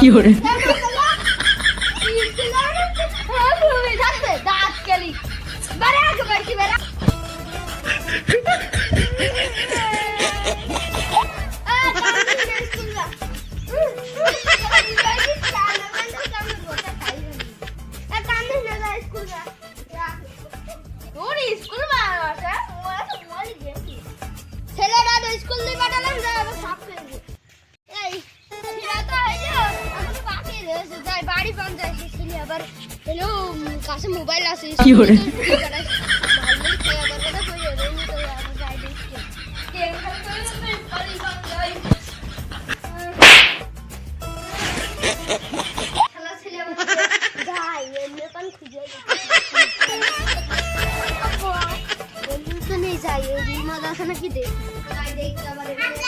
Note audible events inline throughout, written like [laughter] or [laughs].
Puree. দাঁত কেলি বারে আগে বাড়ছি বারে বাড়ি বন্ধ এসেছিলি আবার কেন কাছে মোবাইল আছে কি করে? [laughs] যাই মজা আছে নাকি দেখ। দেখতে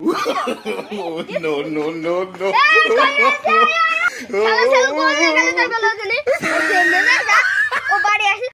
no, no, no, no. ও বাড়ি আসি